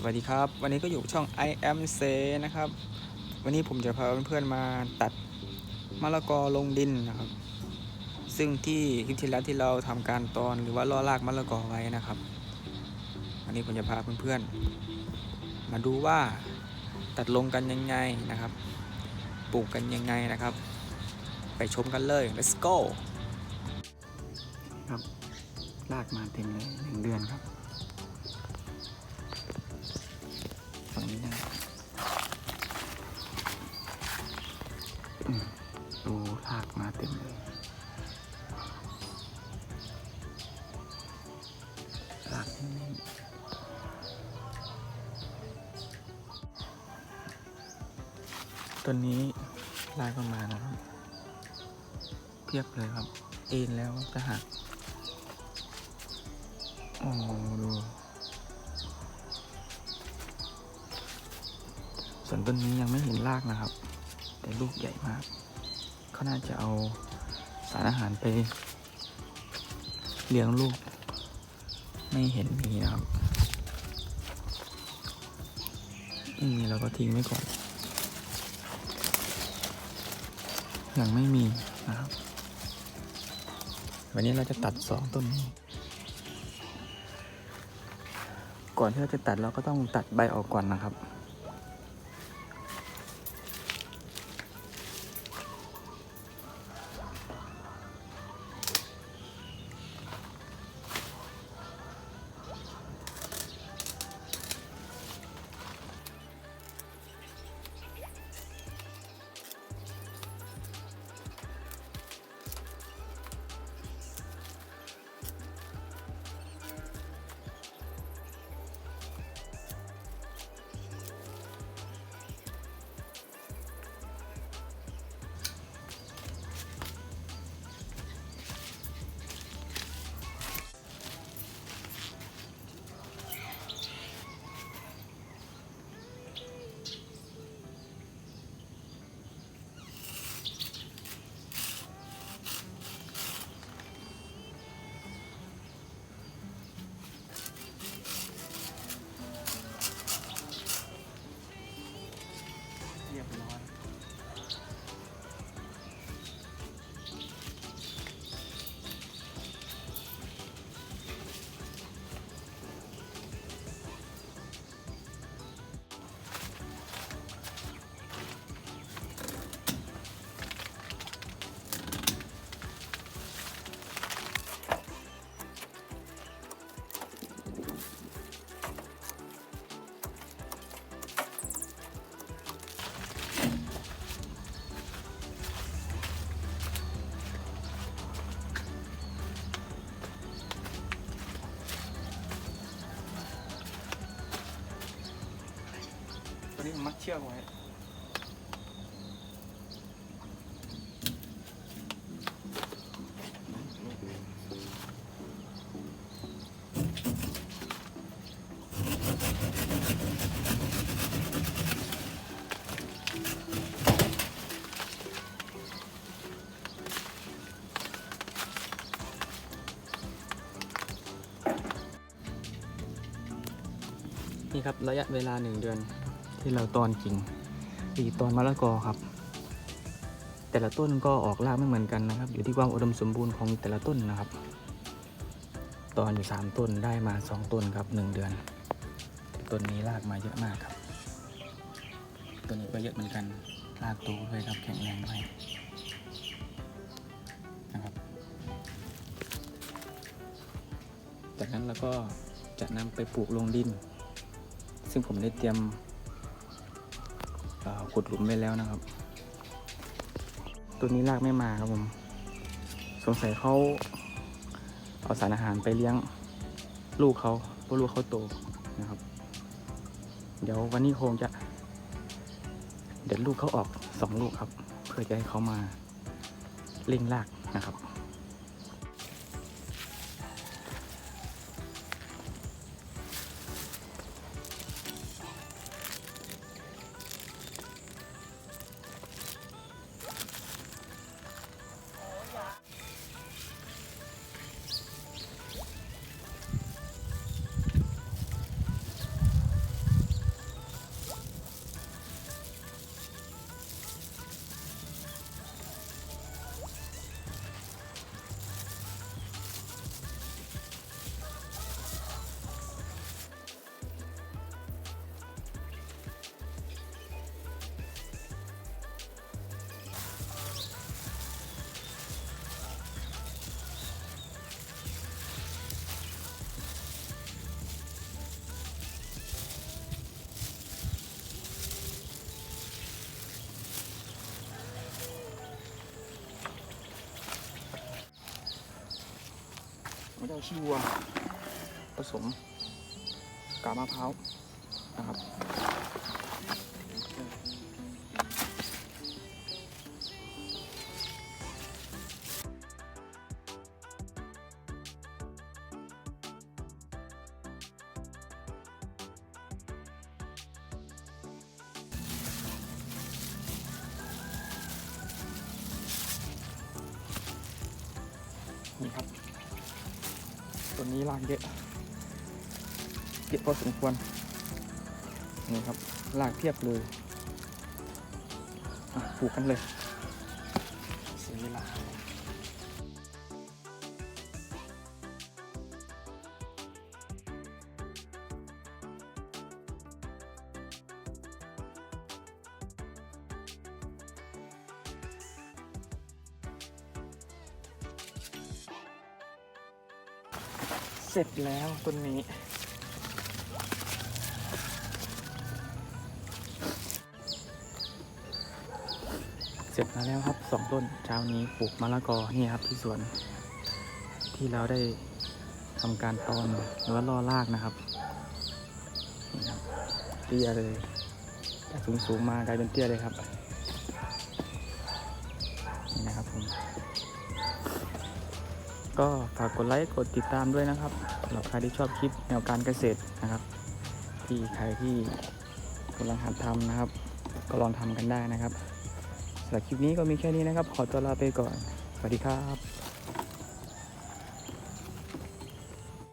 สวัสดีครับ วันนี้ก็อยู่ช่อง I am s a นะครับ วันนี้ผมจะพาเพื่อนๆมาตัดมะละกอลงดินนะครับ ซึ่งที่คลิปที่แล้วที่เราทำการตอนหรือว่าล่อรากมะละกอไว้นะครับ วันนี้ผมจะพาเพื่อนๆ มาดูว่าตัดลงกันยังไงนะครับ ปลูกกันยังไงนะครับ ไปชมกันเลย let's go ครับรากมาเต็มเลยหนึ่งเดือนครับ นี้นะครับอืมดูรากมาเต็มเลยรากนี่ต้นนี้รากก็มาณนะครับ เพียบเลยครับ เอ็นแล้วจะหักโอ้ดู ส่วนต้นนี้ยังไม่เห็นรากนะครับ แต่ลูกใหญ่มากเขาน่าจะเอาสารอาหารไป เลี้ยงลูก ไม่เห็นมีนะครับไม่มีเราก็ทิ้งไว้ก่อน ยังไม่มีนะครับวันนี้เราจะตัดสองต้นนี้ ก่อนที่เราจะตัดเราก็ต้องตัดใบออกก่อนนะครับ ตัวนี้ผมมัดเชือกไว้นี่ครับระยะเวลาหนึ่งเดือน ที่เราตอนกิ่งอีกตอนมะละกอครับ แต่ละต้นก็ออกรากไม่เหมือนกันนะครับ อยู่ที่ความอุดมสมบูรณ์ของแต่ละต้นนะครับ ตอนอยู่สามต้นได้มาสองต้นครับหนึ่งเดือน ต้นนี้รากมาเยอะมากครับต้นนี้ก็เยอะเหมือนกันรากโตด้วยครับแข็งแรงด้วยนะครับ จากนั้นเราก็จะนำไปปลูกลงดิน ซึ่งผมได้เตรียม ขุดหลุมไว้แล้วนะครับ ตัวนี้รากไม่มาครับผม สงสัยเขาเอาสารอาหารไปเลี้ยงลูกเขาเพราะลูกเขาโตนะครับ เดี๋ยววันนี้คงจะเดี๋ยวลูกเขาออกสองลูกครับ เพื่อจะให้เขามาเล่งรากนะครับ ขี้วัว ผสมกาบมะพร้าวนะครับนี่ครับ วนี้ลากเยอะเยอะพอสมควรนี่ครับลากเพียบเลยอะปลูกกันเลยเสียเวลา ร็จแล้วต้นนี้ เสร็จมาแล้วครับสองต้นเช้านี้ปลูกมะละกอนี่ครับที่สวน ที่เราได้ทำการตอนหรือว่าล่อรากนะครับเตี้ยเลยจากสูงสูงมากลายเป็นเตี้ยเลยครับนี่นะครับผม ก็ฝากกดไลค์กดติดตามด้วยนะครับสำหรับใครที่ชอบคลิปแนวการเกษตรนะครับ ที่ใครที่กำลังหัดทำนะครับ ก็ลองทำกันได้นะครับสำหรับคลิปนี้ก็มีแค่นี้นะครับ ขอตัวลาไปก่อน สวัสดีครับ